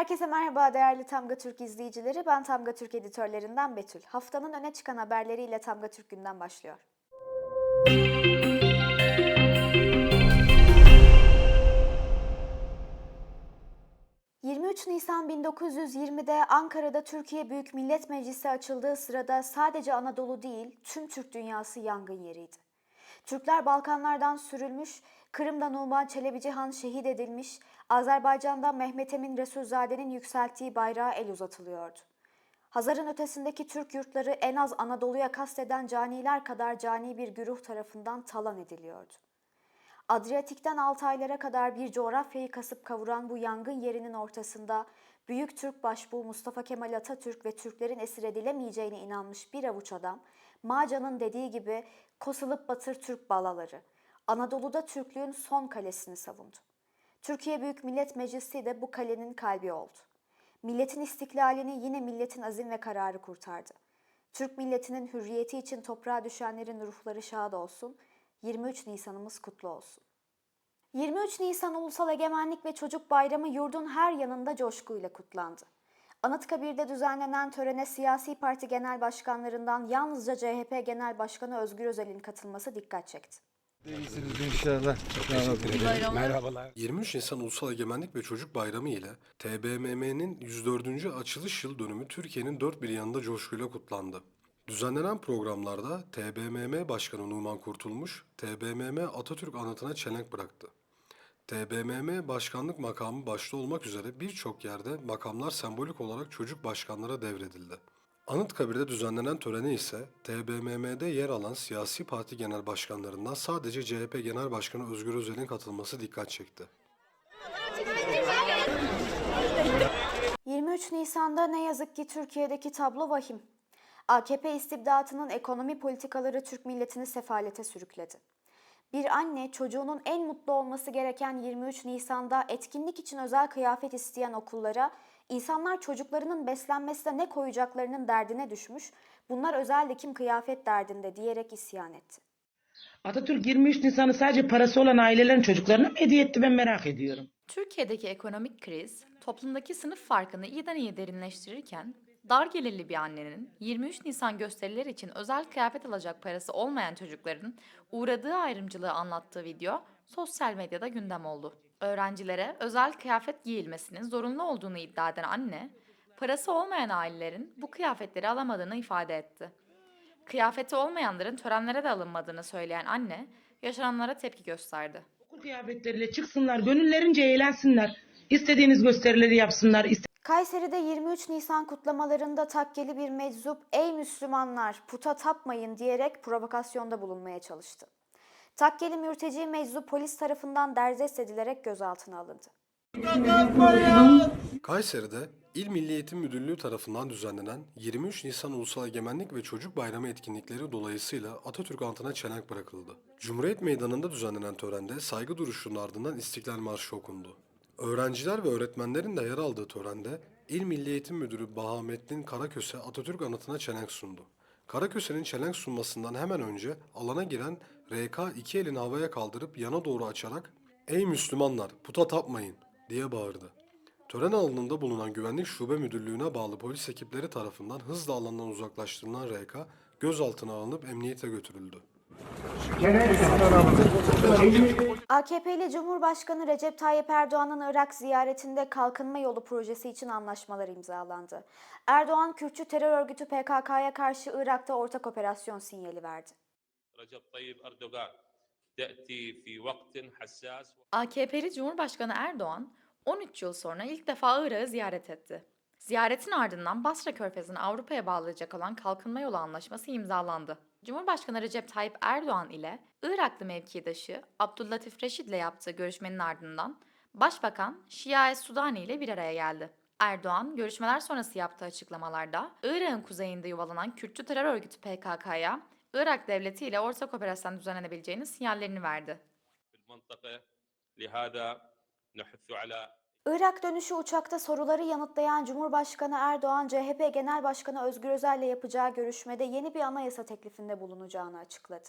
Herkese merhaba değerli Tamga Türk izleyicileri. Ben Tamga Türk editörlerinden Betül. Haftanın öne çıkan haberleriyle Tamga Türk günden başlıyor. ...23 Nisan 1920'de Ankara'da Türkiye Büyük Millet Meclisi açıldığı sırada sadece Anadolu değil tüm Türk dünyası yangın yeriydi. Türkler Balkanlardan sürülmüş, Kırım'da Numan Çelebici Han şehit edilmiş, Azerbaycan'da Mehmet Emin Resulzade'nin yükselttiği bayrağa el uzatılıyordu. Hazar'ın ötesindeki Türk yurtları en az Anadolu'ya kasteden caniler kadar cani bir güruh tarafından talan ediliyordu. Adriyatik'ten Altaylara kadar bir coğrafyayı kasıp kavuran bu yangın yerinin ortasında Büyük Türk Başbuğu Mustafa Kemal Atatürk ve Türklerin esir edilemeyeceğine inanmış bir avuç adam, Maca'nın dediği gibi kosılıp batır Türk balaları, Anadolu'da Türklüğün son kalesini savundu. Türkiye Büyük Millet Meclisi de bu kalenin kalbi oldu. Milletin istiklalini yine milletin azim ve kararı kurtardı. Türk milletinin hürriyeti için toprağa düşenlerin ruhları şad olsun. 23 Nisan'ımız kutlu olsun. 23 Nisan Ulusal Egemenlik ve Çocuk Bayramı yurdun her yanında coşkuyla kutlandı. Anıtkabir'de düzenlenen törene siyasi parti genel başkanlarından yalnızca CHP Genel Başkanı Özgür Özel'in katılması dikkat çekti. İyisiniz inşallah. Sağ olun. Merhabalar. 23 Nisan Ulusal Egemenlik ve Çocuk Bayramı ile TBMM'nin 104. açılış yıl dönümü Türkiye'nin dört bir yanında coşkuyla kutlandı. Düzenlenen programlarda TBMM Başkanı Numan Kurtulmuş, TBMM Atatürk anıtına çelenk bıraktı. TBMM başkanlık makamı başta olmak üzere birçok yerde makamlar sembolik olarak çocuk başkanlara devredildi. Anıtkabir'de düzenlenen törene ise TBMM'de yer alan siyasi parti genel başkanlarından sadece CHP Genel Başkanı Özgür Özel'in katılması dikkat çekti. 23 Nisan'da ne yazık ki Türkiye'deki tablo vahim. AKP istibdatının ekonomi politikaları Türk milletini sefalete sürükledi. Bir anne çocuğunun en mutlu olması gereken 23 Nisan'da etkinlik için özel kıyafet isteyen okullara insanlar çocuklarının beslenmesine ne koyacaklarının derdine düşmüş, bunlar özel dikim kıyafet derdinde diyerek isyan etti. Atatürk 23 Nisan'ı sadece parası olan ailelerin çocuklarına mı hediye etti ben merak ediyorum. Türkiye'deki ekonomik kriz, toplumdaki sınıf farkını iyiden iyi derinleştirirken, dar gelirli bir annenin 23 Nisan gösterileri için özel kıyafet alacak parası olmayan çocukların uğradığı ayrımcılığı anlattığı video sosyal medyada gündem oldu. Öğrencilere özel kıyafet giyilmesinin zorunlu olduğunu iddia eden anne, parası olmayan ailelerin bu kıyafetleri alamadığını ifade etti. Kıyafeti olmayanların törenlere de alınmadığını söyleyen anne, yaşananlara tepki gösterdi. Okul kıyafetleriyle çıksınlar, gönüllerince eğlensinler. İstediğiniz gösterileri yapsınlar. iste- Kayseri'de 23 Nisan kutlamalarında takkeli bir meczup ''Ey Müslümanlar puta tapmayın'' diyerek provokasyonda bulunmaya çalıştı. Takkeli mürteci meczup polis tarafından derdest edilerek gözaltına alındı. Kayseri'de İl Milli Eğitim Müdürlüğü tarafından düzenlenen 23 Nisan Ulusal Egemenlik ve Çocuk Bayramı etkinlikleri dolayısıyla Atatürk anıtına çelenk bırakıldı. Cumhuriyet Meydanı'nda düzenlenen törende saygı duruşunun ardından İstiklal Marşı okundu. Öğrenciler ve öğretmenlerin de yer aldığı törende İl Milli Eğitim Müdürü Bahamettin Karaköse Atatürk anıtına çelenk sundu. Karaköse'nin çelenk sunmasından hemen önce alana giren RK iki elini havaya kaldırıp yana doğru açarak ''Ey Müslümanlar puta tapmayın'' diye bağırdı. Tören alanında bulunan Güvenlik Şube Müdürlüğü'ne bağlı polis ekipleri tarafından hızla alandan uzaklaştırılan RK gözaltına alınıp emniyete götürüldü. AKP'li Cumhurbaşkanı Recep Tayyip Erdoğan'ın Irak ziyaretinde kalkınma yolu projesi için anlaşmalar imzalandı. Erdoğan, Kürtçü terör örgütü PKK'ya karşı Irak'ta ortak operasyon sinyali verdi. AKP'li Cumhurbaşkanı Erdoğan 13 yıl sonra ilk defa Irak'ı ziyaret etti. Ziyaretin ardından Basra Körfezi'ni Avrupa'ya bağlayacak olan Kalkınma Yolu Anlaşması imzalandı. Cumhurbaşkanı Recep Tayyip Erdoğan ile Iraklı mevkidaşı Abdüllatif Reşid ile yaptığı görüşmenin ardından Başbakan Şia Sudani ile bir araya geldi. Erdoğan, görüşmeler sonrası yaptığı açıklamalarda Irak'ın kuzeyinde yuvalanan Kürtçü terör örgütü PKK'ya Irak devleti ile ortak operasyon düzenlenebileceğinin sinyallerini verdi. Irak dönüşü uçakta soruları yanıtlayan Cumhurbaşkanı Erdoğan, CHP Genel Başkanı Özgür Özel'le yapacağı görüşmede yeni bir anayasa teklifinde bulunacağını açıkladı.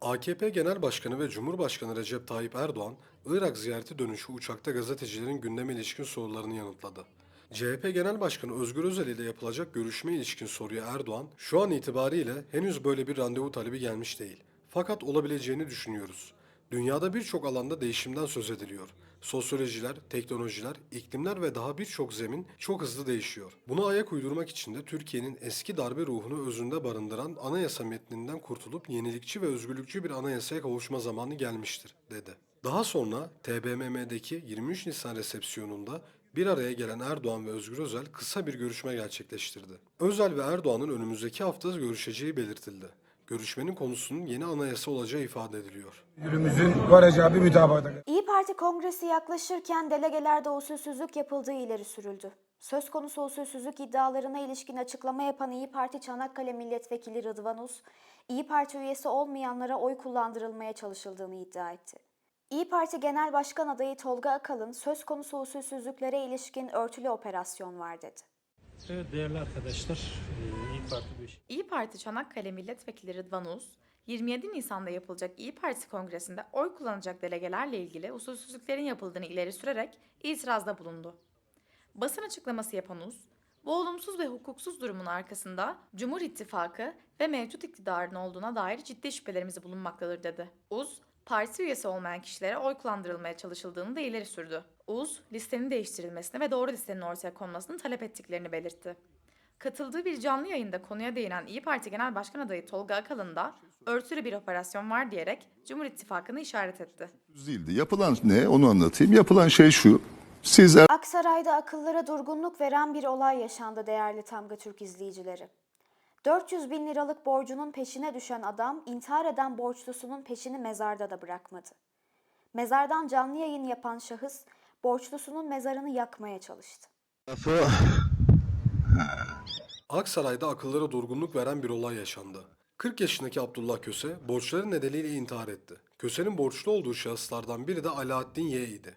AKP Genel Başkanı ve Cumhurbaşkanı Recep Tayyip Erdoğan, Irak ziyareti dönüşü uçakta gazetecilerin gündeme ilişkin sorularını yanıtladı. CHP Genel Başkanı Özgür Özel ile yapılacak görüşme ilişkin soruya Erdoğan, şu an itibariyle henüz böyle bir randevu talebi gelmiş değil. Fakat olabileceğini düşünüyoruz. Dünyada birçok alanda değişimden söz ediliyor. Sosyolojiler, teknolojiler, iklimler ve daha birçok zemin çok hızlı değişiyor. Buna ayak uydurmak için de Türkiye'nin eski darbe ruhunu özünde barındıran anayasa metninden kurtulup yenilikçi ve özgürlükçü bir anayasaya kavuşma zamanı gelmiştir, dedi. Daha sonra TBMM'deki 23 Nisan resepsiyonunda bir araya gelen Erdoğan ve Özgür Özel kısa bir görüşme gerçekleştirdi. Özel ve Erdoğan'ın önümüzdeki hafta görüşeceği belirtildi. Görüşmenin konusunun yeni anayasa olacağı ifade ediliyor. Yürümüzün varacağı bir mütabakata İyi Parti kongresi yaklaşırken delegelerde usulsüzlük yapıldığı ileri sürüldü. Söz konusu usulsüzlük iddialarına ilişkin açıklama yapan İyi Parti Çanakkale Milletvekili Rıdvan Uz, İyi Parti üyesi olmayanlara oy kullandırılmaya çalışıldığını iddia etti. İyi Parti Genel Başkan adayı Tolga Akalın söz konusu usulsüzlüklere ilişkin örtülü operasyon var dedi. Evet değerli arkadaşlar, e, İYİ Parti Beş- İyi Parti Çanakkale Milletvekili Rıdvan Uz, 27 Nisan'da yapılacak İyi Parti Kongresi'nde oy kullanacak delegelerle ilgili usulsüzlüklerin yapıldığını ileri sürerek itirazda bulundu. Basın açıklaması yapan Uz, bu olumsuz ve hukuksuz durumun arkasında Cumhur İttifakı ve mevcut iktidarın olduğuna dair ciddi şüphelerimiz bulunmaktadır dedi. Uz, parti üyesi olmayan kişilere oy kullandırılmaya çalışıldığını da ileri sürdü. Uz, listenin değiştirilmesini ve doğru listenin ortaya konmasını talep ettiklerini belirtti. Katıldığı bir canlı yayında konuya değinen İyi Parti Genel Başkan adayı Tolga Akalın da örtülü bir operasyon var diyerek Cumhur İttifakı'nı işaret etti. değildi. Yapılan ne onu anlatayım. Yapılan şey şu. Siz Aksaray'da akıllara durgunluk veren bir olay yaşandı değerli Tamga Türk izleyicileri. 400 bin liralık borcunun peşine düşen adam intihar eden borçlusunun peşini mezarda da bırakmadı. Mezardan canlı yayın yapan şahıs borçlusunun mezarını yakmaya çalıştı. Aksaray'da akıllara durgunluk veren bir olay yaşandı. 40 yaşındaki Abdullah Köse borçları nedeniyle intihar etti. Köse'nin borçlu olduğu şahıslardan biri de Alaaddin Y idi.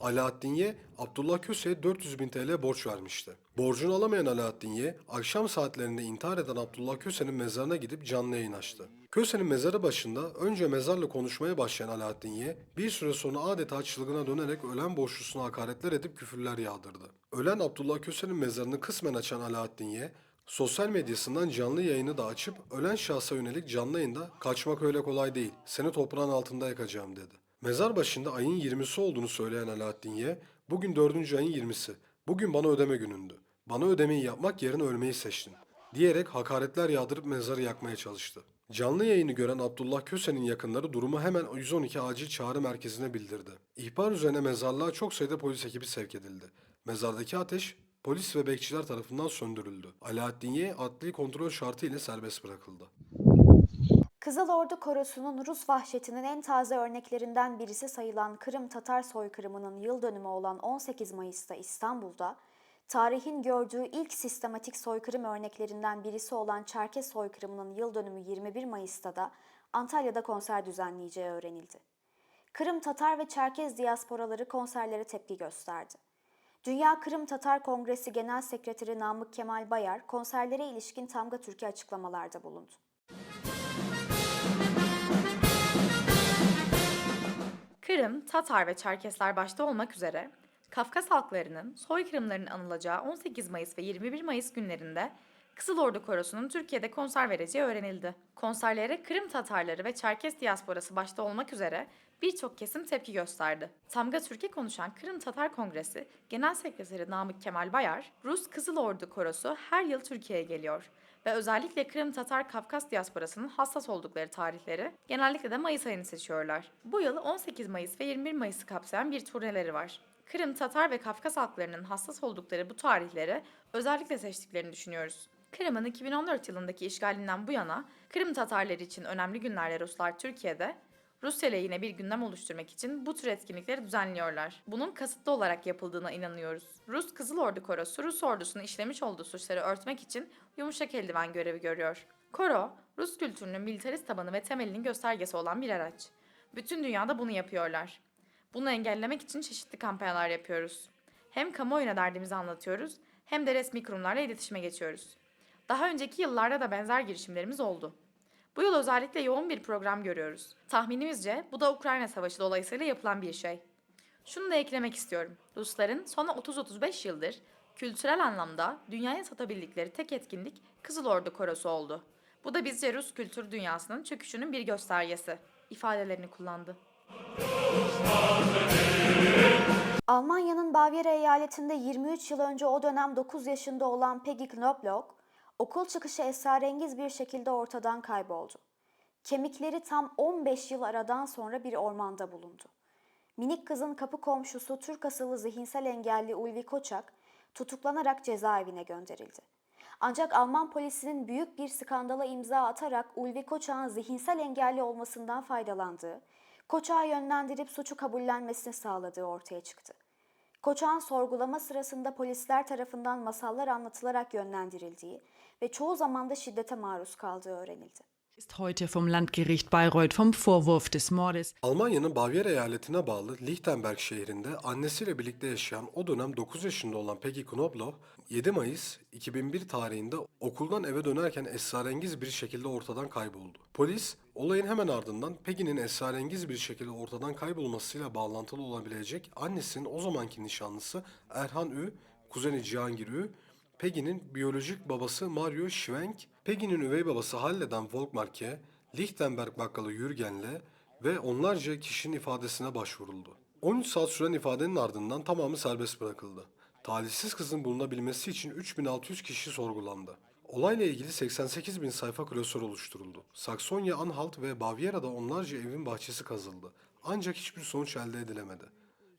Alaaddin Y, Abdullah Köse'ye 400 bin TL borç vermişti. Borcunu alamayan Alaaddin Y, akşam saatlerinde intihar eden Abdullah Köse'nin mezarına gidip canlı yayın açtı. Köse'nin mezarı başında önce mezarla konuşmaya başlayan Alaaddin Y, bir süre sonra adeta çılgına dönerek ölen borçlusuna hakaretler edip küfürler yağdırdı. Ölen Abdullah Köse'nin mezarını kısmen açan Alaaddin Y, Sosyal medyasından canlı yayını da açıp ölen şahsa yönelik canlı yayında kaçmak öyle kolay değil, seni toprağın altında yakacağım dedi. Mezar başında ayın 20'si olduğunu söyleyen Alaaddin Ye, bugün 4. ayın 20'si, bugün bana ödeme günündü. Bana ödemeyi yapmak yerine ölmeyi seçtin. Diyerek hakaretler yağdırıp mezarı yakmaya çalıştı. Canlı yayını gören Abdullah Köse'nin yakınları durumu hemen 112 acil çağrı merkezine bildirdi. İhbar üzerine mezarlığa çok sayıda polis ekibi sevk edildi. Mezardaki ateş polis ve bekçiler tarafından söndürüldü. Alaaddin Y adli kontrol şartı ile serbest bırakıldı. Kızıl Ordu Korosu'nun Rus vahşetinin en taze örneklerinden birisi sayılan Kırım Tatar soykırımının yıl dönümü olan 18 Mayıs'ta İstanbul'da, tarihin gördüğü ilk sistematik soykırım örneklerinden birisi olan Çerkes soykırımının yıl dönümü 21 Mayıs'ta da Antalya'da konser düzenleyeceği öğrenildi. Kırım Tatar ve Çerkez diasporaları konserlere tepki gösterdi. Dünya Kırım Tatar Kongresi Genel Sekreteri Namık Kemal Bayar konserlere ilişkin Tamga Türkiye açıklamalarda bulundu. Kırım, Tatar ve Çerkesler başta olmak üzere Kafkas halklarının soykırımlarının anılacağı 18 Mayıs ve 21 Mayıs günlerinde Kızıl Ordu Korosu'nun Türkiye'de konser vereceği öğrenildi. Konserlere Kırım Tatarları ve Çerkes diasporası başta olmak üzere birçok kesim tepki gösterdi. Tamga Türkiye konuşan Kırım Tatar Kongresi Genel Sekreteri Namık Kemal Bayar, Rus Kızıl Ordu Korosu her yıl Türkiye'ye geliyor ve özellikle Kırım Tatar Kafkas diasporasının hassas oldukları tarihleri genellikle de Mayıs ayını seçiyorlar. Bu yıl 18 Mayıs ve 21 Mayıs'ı kapsayan bir turneleri var. Kırım, Tatar ve Kafkas halklarının hassas oldukları bu tarihleri özellikle seçtiklerini düşünüyoruz. Kırım'ın 2014 yılındaki işgalinden bu yana Kırım Tatarları için önemli günlerde Ruslar Türkiye'de Rusya ile yine bir gündem oluşturmak için bu tür etkinlikleri düzenliyorlar. Bunun kasıtlı olarak yapıldığına inanıyoruz. Rus Kızıl Ordu Korosu, Rus ordusunun işlemiş olduğu suçları örtmek için yumuşak eldiven görevi görüyor. Koro, Rus kültürünün militarist tabanı ve temelinin göstergesi olan bir araç. Bütün dünyada bunu yapıyorlar. Bunu engellemek için çeşitli kampanyalar yapıyoruz. Hem kamuoyuna derdimizi anlatıyoruz hem de resmi kurumlarla iletişime geçiyoruz. Daha önceki yıllarda da benzer girişimlerimiz oldu. Bu yıl özellikle yoğun bir program görüyoruz. Tahminimizce bu da Ukrayna Savaşı dolayısıyla yapılan bir şey. Şunu da eklemek istiyorum. Rusların son 30-35 yıldır kültürel anlamda dünyaya satabildikleri tek etkinlik Kızıl Ordu Korosu oldu. Bu da bizce Rus kültür dünyasının çöküşünün bir göstergesi ifadelerini kullandı. Almanya'nın Bavyera eyaletinde 23 yıl önce o dönem 9 yaşında olan Peggy Knobloch, okul çıkışı esrarengiz bir şekilde ortadan kayboldu. Kemikleri tam 15 yıl aradan sonra bir ormanda bulundu. Minik kızın kapı komşusu Türk asıllı zihinsel engelli Ulvi Koçak tutuklanarak cezaevine gönderildi. Ancak Alman polisinin büyük bir skandala imza atarak Ulvi Koçak'ın zihinsel engelli olmasından faydalandığı, Koçak'ı yönlendirip suçu kabullenmesini sağladığı ortaya çıktı. Koçak'ın sorgulama sırasında polisler tarafından masallar anlatılarak yönlendirildiği ve çoğu zaman da şiddete maruz kaldığı öğrenildi. ist heute vom Landgericht Bayreuth vom Vorwurf des Mordes Almanya'nın Bavyera eyaletine bağlı Lichtenberg şehrinde annesiyle birlikte yaşayan o dönem 9 yaşında olan Peggy Knobloch, 7 Mayıs 2001 tarihinde okuldan eve dönerken esrarengiz bir şekilde ortadan kayboldu. Polis, olayın hemen ardından Peggy'nin esrarengiz bir şekilde ortadan kaybolmasıyla bağlantılı olabilecek annesinin o zamanki nişanlısı Erhan Ü, kuzeni Cihangir Ü, Peggy'nin biyolojik babası Mario Schwenk, Peggy'nin üvey babası Halle'den Volkmark'e, Lichtenberg bakkalı Jürgen'le ve onlarca kişinin ifadesine başvuruldu. 13 saat süren ifadenin ardından tamamı serbest bırakıldı. Talihsiz kızın bulunabilmesi için 3600 kişi sorgulandı. Olayla ilgili 88 bin sayfa klasör oluşturuldu. Saksonya, Anhalt ve Bavyera'da onlarca evin bahçesi kazıldı. Ancak hiçbir sonuç elde edilemedi.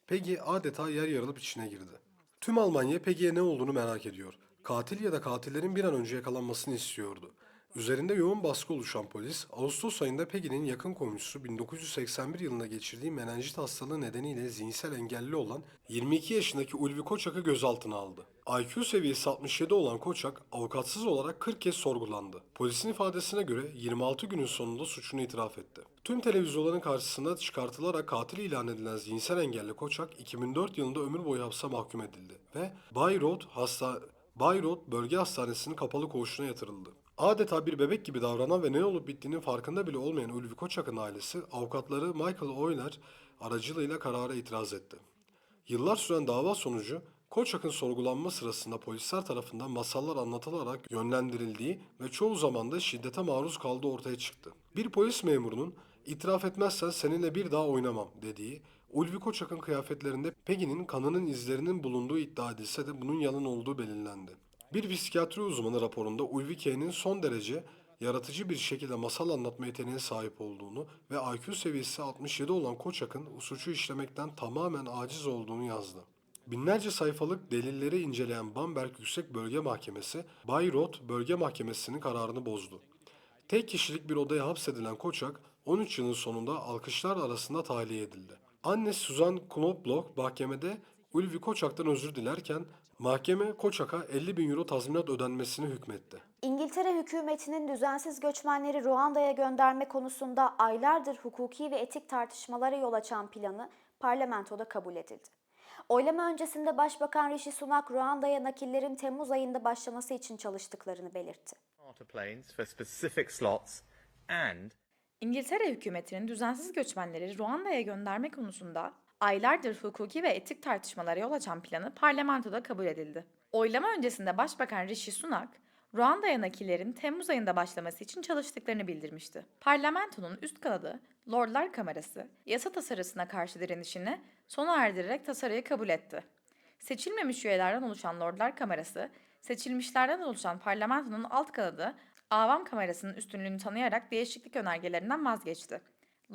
Peggy adeta yer yarılıp içine girdi. Tüm Almanya Peggy'ye ne olduğunu merak ediyor. Katil ya da katillerin bir an önce yakalanmasını istiyordu. Üzerinde yoğun baskı oluşan polis, Ağustos ayında Peggy'nin yakın komşusu 1981 yılında geçirdiği menenjit hastalığı nedeniyle zihinsel engelli olan 22 yaşındaki Ulvi Koçak'ı gözaltına aldı. IQ seviyesi 67 olan Koçak, avukatsız olarak 40 kez sorgulandı. Polisin ifadesine göre 26 günün sonunda suçunu itiraf etti. Tüm televizyonların karşısına çıkartılarak katil ilan edilen zihinsel engelli Koçak 2004 yılında ömür boyu hapse mahkum edildi ve Bayreuth hasta Bayreuth Bölge Hastanesi'nin kapalı koğuşuna yatırıldı. Adeta bir bebek gibi davranan ve ne olup bittiğinin farkında bile olmayan Ulvi Koçak'ın ailesi avukatları Michael Euler aracılığıyla karara itiraz etti. Yıllar süren dava sonucu Koçak'ın sorgulanma sırasında polisler tarafından masallar anlatılarak yönlendirildiği ve çoğu zaman da şiddete maruz kaldığı ortaya çıktı. Bir polis memurunun itiraf etmezsen seninle bir daha oynamam dediği Ulvi Koçak'ın kıyafetlerinde Peggy'nin kanının izlerinin bulunduğu iddia edilse de bunun yalan olduğu belirlendi. Bir psikiyatri uzmanı raporunda Ulvi K'nin son derece yaratıcı bir şekilde masal anlatma yeteneğine sahip olduğunu ve IQ seviyesi 67 olan Koçak'ın suçu işlemekten tamamen aciz olduğunu yazdı. Binlerce sayfalık delilleri inceleyen Bamberg Yüksek Bölge Mahkemesi, Bayreuth Bölge Mahkemesi'nin kararını bozdu. Tek kişilik bir odaya hapsedilen Koçak, 13 yılın sonunda alkışlar arasında tahliye edildi. Anne Suzan Knobloch mahkemede Ulvi Koçak'tan özür dilerken mahkeme Koçak'a 50 bin euro tazminat ödenmesini hükmetti. İngiltere hükümetinin düzensiz göçmenleri Ruanda'ya gönderme konusunda aylardır hukuki ve etik tartışmalara yol açan planı parlamentoda kabul edildi. Oylama öncesinde Başbakan Rishi Sunak Ruanda'ya nakillerin Temmuz ayında başlaması için çalıştıklarını belirtti. İngiltere hükümetinin düzensiz göçmenleri Ruanda'ya gönderme konusunda aylardır hukuki ve etik tartışmalara yol açan planı parlamentoda kabul edildi. Oylama öncesinde Başbakan Rishi Sunak, Ruanda'ya nakillerin Temmuz ayında başlaması için çalıştıklarını bildirmişti. Parlamentonun üst kanadı, Lordlar Kamerası, yasa tasarısına karşı direnişini sona erdirerek tasarıyı kabul etti. Seçilmemiş üyelerden oluşan Lordlar Kamerası, seçilmişlerden oluşan parlamentonun alt kanadı Avam Kamerası'nın üstünlüğünü tanıyarak değişiklik önergelerinden vazgeçti.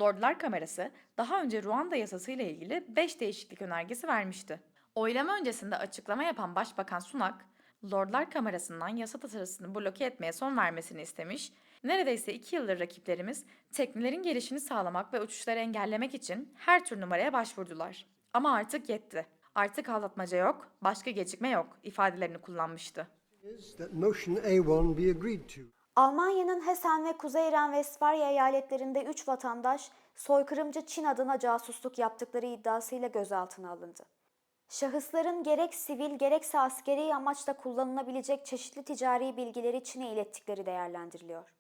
Lordlar Kamerası daha önce Ruanda yasası ile ilgili 5 değişiklik önergesi vermişti. Oylama öncesinde açıklama yapan Başbakan Sunak, Lordlar Kamerası'ndan yasa tasarısını bloke etmeye son vermesini istemiş, neredeyse 2 yıldır rakiplerimiz teknelerin gelişini sağlamak ve uçuşları engellemek için her tür numaraya başvurdular. Ama artık yetti. Artık aldatmaca yok, başka gecikme yok ifadelerini kullanmıştı. That motion A1 be agreed to. Almanya'nın Hessen ve Kuzey Ren-Vestfalya eyaletlerinde 3 vatandaş soykırımcı Çin adına casusluk yaptıkları iddiasıyla gözaltına alındı. Şahısların gerek sivil gerekse askeri amaçla kullanılabilecek çeşitli ticari bilgileri Çin'e ilettikleri değerlendiriliyor.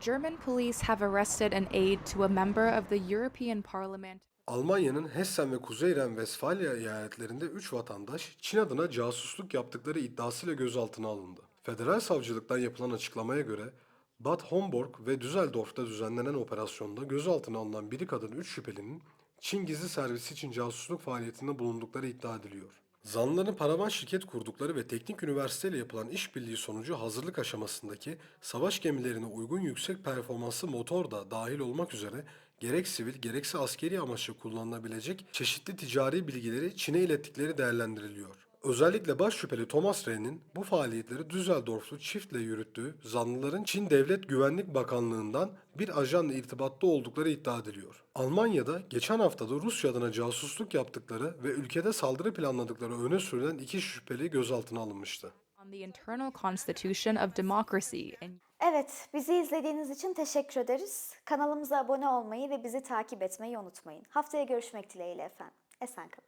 German police have arrested an aide to a member of the European Parliament. Almanya'nın Hessen ve Kuzey Ren-Vesfalya eyaletlerinde 3 vatandaş Çin adına casusluk yaptıkları iddiasıyla gözaltına alındı. Federal savcılıktan yapılan açıklamaya göre Bad Homburg ve Düsseldorf'ta düzenlenen operasyonda gözaltına alınan biri kadın 3 şüphelinin Çin gizli servisi için casusluk faaliyetinde bulundukları iddia ediliyor. Zanlıların paravan şirket kurdukları ve teknik üniversiteyle yapılan işbirliği sonucu hazırlık aşamasındaki savaş gemilerine uygun yüksek performanslı motor da dahil olmak üzere gerek sivil gerekse askeri amaçlı kullanılabilecek çeşitli ticari bilgileri Çin'e ilettikleri değerlendiriliyor. Özellikle baş şüpheli Thomas Rey'nin bu faaliyetleri Düsseldorflu çiftle yürüttüğü zanlıların Çin Devlet Güvenlik Bakanlığı'ndan bir ajanla irtibatta oldukları iddia ediliyor. Almanya'da geçen haftada Rusya adına casusluk yaptıkları ve ülkede saldırı planladıkları öne sürülen iki şüpheli gözaltına alınmıştı. Evet, bizi izlediğiniz için teşekkür ederiz. Kanalımıza abone olmayı ve bizi takip etmeyi unutmayın. Haftaya görüşmek dileğiyle efendim. Esen kalın.